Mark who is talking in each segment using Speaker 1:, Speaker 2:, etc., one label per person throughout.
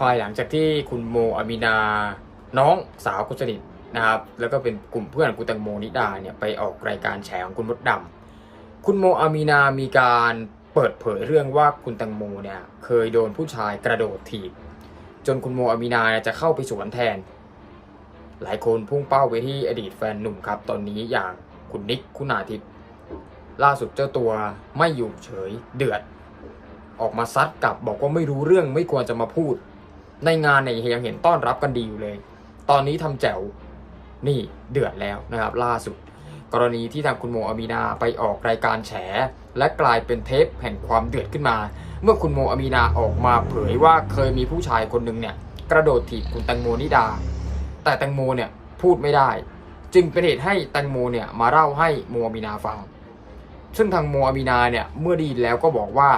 Speaker 1: ภายหลังจากที่คุณโมอามีนา น้องสาวคนสนิทนะครับ แล้วก็เป็นกลุ่มเพื่อนคุณแตงโมนิดาเนี่ยไปออกรายการแฉของคุณมดดำคุณโมอามีนามีการเปิดเผยเรื่องว่าคุณแตงโมเนี่ยเคยโดนผู้ชายกระโดดถีบจนคุณโมอามีนาจะเข้าไปสวนแทน หลายคนพุ่งเป้าไปที่อดีตแฟนหนุ่มครับ ตอนนี้อย่างคุณนิกคุณาทิพย์ล่าสุดเจ้าตัวไม่อยู่เฉยเดือด ออกมาซัดกลับบอกว่าไม่รู้เรื่องไม่ควรจะมาพูด ในงานเนี่ยยังเห็นต้อนรับกันดีอยู่เลย ตอนนี้ทำแจ๋วนี่เดือดแล้วนะครับ ล่าสุด กรณีที่ทางคุณโมอามีนาไปออกรายการแฉ และกลายเป็นเทปแห่งความเดือดขึ้นมา เมื่อคุณโมอามีนาออกมาเผยว่าเคยมีผู้ชายคนหนึ่งเนี่ยกระโดดถีบคุณแตงโมนิดา แต่แตงโมเนี่ยพูดไม่ได้ จึงเป็นเหตุให้แตงโมเนี่ยมาเล่าให้โมอามีนาฟัง ซึ่งทางโมอามีนาเนี่ยเมื่อดีแล้วก็บอกว่า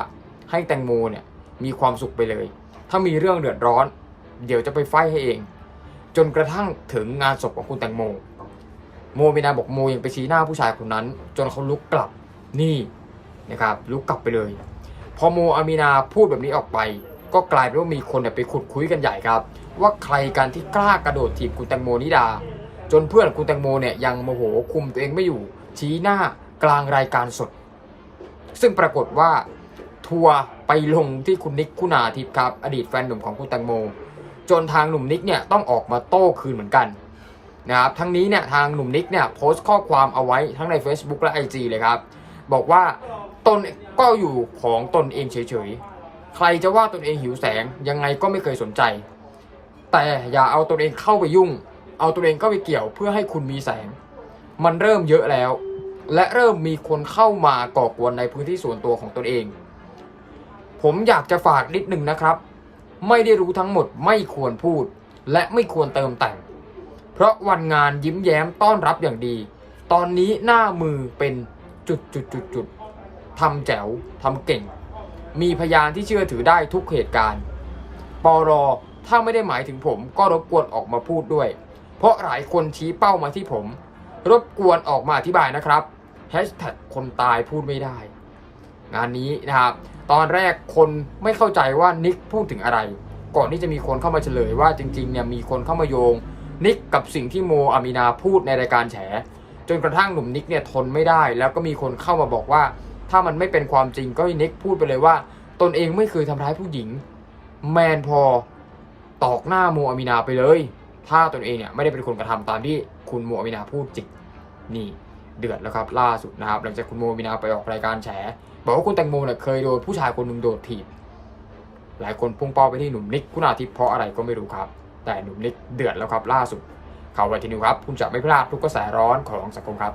Speaker 1: ให้แตงโมเนี่ย มีความสุขไปเลย ถ้ามีเรื่องเดือดร้อน เดี๋ยวจะไปไฟให้เอง จนกระทั่งถึงงานศพของคุณแตงโม โมอามีนาบอกโมยังไปชี้หน้าผู้ชายคนนั้น จนเขาลุกกลับนี่นะครับลุกกลับไปเลย พอโมอามีนาพูดแบบนี้ออกไป ก็กลายเป็นว่ามีคนเนี่ยไปขุดคุยกันใหญ่ครับ ว่าใครกันที่กล้ากระโดดถีบคุณแตงโมนิดา จนเพื่อนคุณแตงโมเนี่ยยังโมโหคุมตัวเองไม่อยู่ ชี้หน้ากลางรายการสด ซึ่งปรากฏว่าทัวร์ ไปลงที่คุณนิกคุณาทิพย์ครับ อดีตแฟนหนุ่มของคุณแตงโม จนทางหนุ่มนิกเนี่ยต้องออกมาโต้คืนเหมือนกันนะครับทั้งนี้เนี่ยทางหนุ่มนิกเนี่ยโพสต์ข้อความเอาไว้ทั้งใน Facebook และ IG เลยครับ บอกว่าตนก็อยู่ของตนเองเฉยๆ ใครจะว่าตนเองหิวแสงยังไงก็ไม่เคยสนใจ แต่อย่าเอาตนเองเข้าไปยุ่ง เอาตัวเองก็ไปเกี่ยวเพื่อให้คุณมีแสง มันเริ่มเยอะแล้ว และเริ่มมีคนเข้ามาก่อกวนในพื้นที่ส่วนตัวของตนเอง ผมอยากจะฝากนิดหนึ่งนะครับ ไม่ได้รู้ทั้งหมดไม่ควรพูด และไม่ควรเติมแต่ง เพราะวันงานยิ้มแย้มต้อนรับอย่างดี ตอนนี้หน้ามือเป็นจุดจุดจุดจุดทำแจ๋วทำเก่ง มีพยานที่เชื่อถือได้ทุกเหตุการณ์ปอรอถ้าไม่ได้หมายถึงผมก็รบกวนออกมาพูดด้วย เพราะหลายคนชี้เป้ามาที่ผม รบกวนออกมาอธิบายนะครับแฮชแท็กคนตายพูดไม่ได้ งานนี้นะครับตอนแรกคนไม่เข้าใจว่านิกพูดถึงอะไร ก่อนที่จะมีคนเข้ามาเฉลยว่าจริงๆเนี่ยมีคนเข้ามาโยงนิกกับสิ่งที่โมอามีนาพูดในรายการแฉ จนกระทั่งหนุ่มนิกเนี่ยทนไม่ได้ แล้วก็มีคนเข้ามาบอกว่า ถ้ามันไม่เป็นความจริงก็ให้นิกพูดไปเลยว่า ตนเองไม่เคยทำร้ายผู้หญิง แมนพอตอกหน้าโมอามีนาไปเลย ถ้าตนเองเนี่ยไม่ได้เป็นคนกระทำตามที่คุณโมอามีนาพูดจริงนี่ เดือดแล้วครับล่าสุดนะครับ หลังจากคุณโมมีนาไปออกรายการแฉบอกว่าคุณแตงโมเนี่ยเคยโดนผู้ชายคนหนึ่งโดดถีบหลายคนพุ่งเป้าไปที่หนุ่มนิกคุณอาทิตย์เพราะอะไรก็ไม่รู้ครับ แต่หนุ่มนิกเดือดแล้วครับล่าสุดข่าวไวทีนิวครับ คุณจะไม่พลาดทุกกระแสร้อนของสังคมครับ